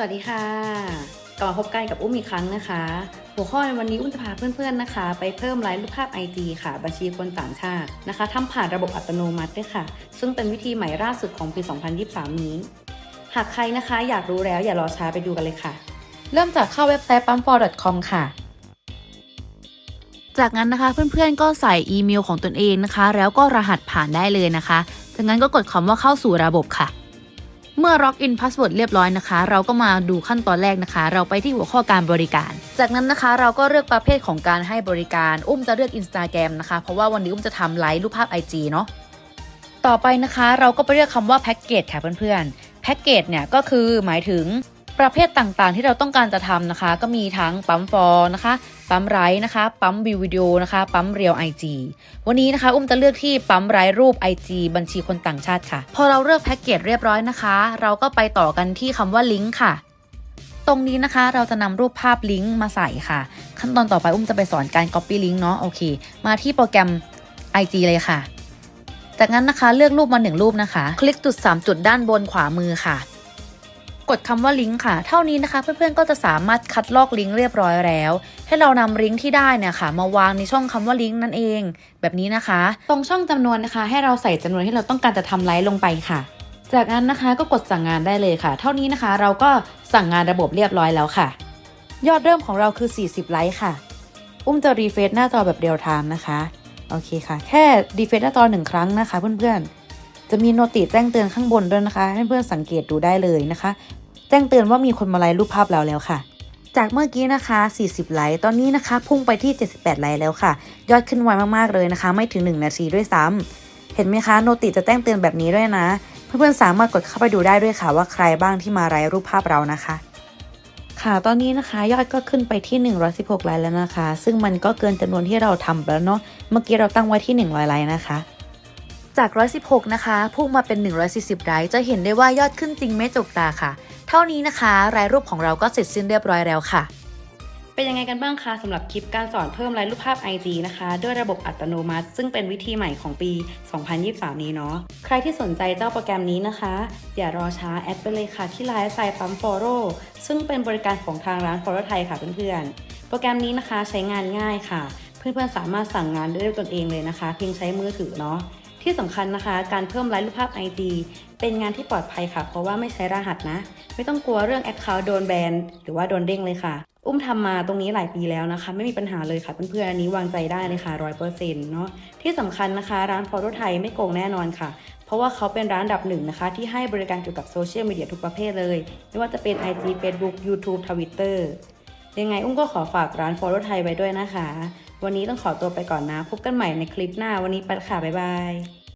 วัสดีค่ะกลับมาพบกันกับอุ้มอีกครั้งนะคะ หัวข้อในวันนี้อุ้มจะพาเพื่อนๆนะคะ ไปเพิ่มไลค์รูปภาพ IG ค่ะ บัญชีคนต่างชาตินะคะทำผ่านระบบอัตโนมัติด้วยค่ะ ซึ่งเป็นวิธีใหม่ล่าสุดของปี 2023 นี้ หากใครนะคะ อยากรู้แล้วอย่ารอช้าไปดูกันเลยค่ะ เริ่มจากเข้าเว็บไซต์ pump4.com ค่ะ จากนั้นนะคะเพื่อนๆก็ใส่อีเมลของตนเองนะคะ แล้วก็รหัสผ่านได้เลยนะคะจากนั้นก็กดคำว่าเข้าสู่ระบบค่ะ เมื่อ Login Password เรียบร้อยนะคะ เราก็มาดูขั้นตอนแรกนะคะ เราไปที่หัวข้อการบริการ จากนั้นนะคะเราก็เลือกประเภทของการให้บริการ อุ้มจะเลือก Instagram นะคะ เพราะว่าวันนี้อุ้มจะทำไลฟ์รูปภาพ IG เนาะต่อไปนะคะ เราก็ไปเลือกคำว่าแพ็กเกจค่ะเพื่อนๆแพ็กเกจเนี่ยก็คือหมายถึง ประเภทต่างๆ ที่เราต้องการจะทำนะคะ ก็มีทั้งปั๊มฟอร์นะคะ ปั๊มไร้นะคะ ปั๊มวิววิดีโอนะคะ ปั๊มเรียว IG วันนี้นะคะ อุ้มจะเลือกที่ปั๊มไร้รูป IG บัญชีคนต่างชาติค่ะ พอเราเลือกแพ็กเกจเรียบร้อยนะคะ เราก็ไปต่อกันที่คำว่าลิงก์ค่ะ ตรงนี้นะคะเราจะนำรูปภาพลิงก์มาใส่ค่ะ ขั้นตอนต่อไปอุ้มจะไปสอนการ Copy ลิงก์เนาะโอเค มาที่โปรแกรม IG เลยค่ะ จากนั้นนะคะเลือกรูปมาหนึ่งรูปนะคะ คลิกจุด 3 จุดด้านบนขวามือค่ะ กดคำว่าลิงก์ค่ะ เท่านี้นะคะเพื่อนๆก็จะสามารถคัดลอกลิงก์เรียบร้อยแล้ว ให้เรานำลิงก์ที่ได้เนี่ยค่ะ มาวางในช่องคำว่าลิงก์นั่นเอง แบบนี้นะคะ ตรงช่องจำนวนนะคะ ให้เราใส่จำนวนที่เราต้องการจะทำไลค์ลงไปค่ะ จากนั้นนะคะก็กดสั่งงานได้เลยค่ะ เท่านี้นะคะ เราก็สั่งงานระบบเรียบร้อยแล้วค่ะ ยอดเริ่มของเราคือ 40 ไลค์ค่ะ อุ้มจะรีเฟรชหน้าจอแบบเรียลไทม์นะคะโอเคค่ะ แค่รีเฟรชหน้าจอหนึ่งครั้งนะคะ เพื่อนๆจะมีโนติแจ้งเตือนข้างบนด้วยนะคะ ให้เพื่อนๆสังเกตดูได้เลยนะคะ แจ้งเตือนว่ามีคนมาไลค์รูปภาพเราแล้วค่ะ จากเมื่อกี้นะคะ 40 ไลค์ ตอนนี้นะคะ พุ่งไปที่ 78 ไลค์แล้วค่ะ ยอดขึ้นไวมากๆเลยนะคะ ไม่ถึง 1 นาทีด้วยซ้ำเห็นไหมคะ โนติจะแจ้งเตือนแบบนี้ด้วยนะ เพื่อนๆสามารถกดเข้าไปดูได้ด้วยค่ะ ว่าใครบ้างที่มาไลค์รูปภาพเรานะคะค่ะ ตอนนี้นะคะยอดก็ขึ้นไปที่ 116ไลค์แล้วนะคะ ซึ่งมันก็เกินจำนวนที่เราทำแล้วเนาะ เมื่อกี้เราตั้งไว้ที่ 100ไลค์นะคะ จาก 116 นะคะ พุ่งมาเป็น 140ไลค์จะเห็นได้ว่ายอดขึ้นจริงไม่จกตาค่ะ เท่านี้นะคะ รายรูปของเราก็เสร็จสิ้นเรียบร้อยแล้วค่ะ เป็นยังไงกันบ้างคะสำหรับคลิปการสอนเพิ่มไลค์รูปภาพ IG นะคะ ด้วยระบบอัตโนมัติ ซึ่งเป็นวิธีใหม่ของปี 2023 นี้เนาะ ใครที่สนใจเจ้าโปรแกรมนี้นะคะ อย่ารอช้าแอดไปเลยค่ะที่ไลน์ไซปั๊มฟอโรซึ่งเป็นบริการของทางร้านฟอโรไทยค่ะเพื่อนๆ โปรแกรมนี้นะคะใช้งานง่ายค่ะ เพื่อนๆสามารถสั่งงานได้ด้วยตนเองเลยนะคะ เพียงใช้มือถือเนาะ ที่สำคัญนะคะ การเพิ่มไลค์รูปภาพ IG เป็นงานที่ปลอดภัยค่ะ เพราะว่าไม่ใช้รหัสนะ ไม่ต้องกลัวเรื่อง Account โดนแบนหรือว่าโดนเด้งเลยค่ะ อุ้มทำมาตรงนี้หลายปีแล้วนะคะ ไม่มีปัญหาเลยค่ะเพื่อนๆอันนี้วางใจได้เลยค่ะร้อยเปอร์เซ็นต์เนาะที่สำคัญนะคะ ร้านฟอโรไทยไม่โกงแน่นอนค่ะ เพราะว่าเขาเป็นร้านอันดับหนึ่งนะคะ ที่ให้บริการเกี่ยวกับโซเชียลมีเดียทุกประเภทเลย ไม่ว่าจะเป็น IG Facebook YouTube Twitter ยังไงอุ้มก็ขอฝากร้านฟอโรไทยไว้ด้วยนะคะ วันนี้ต้องขอตัวไปก่อนนะ พบกันใหม่ในคลิปหน้า วันนี้ไปค่ะ บ๊ายบาย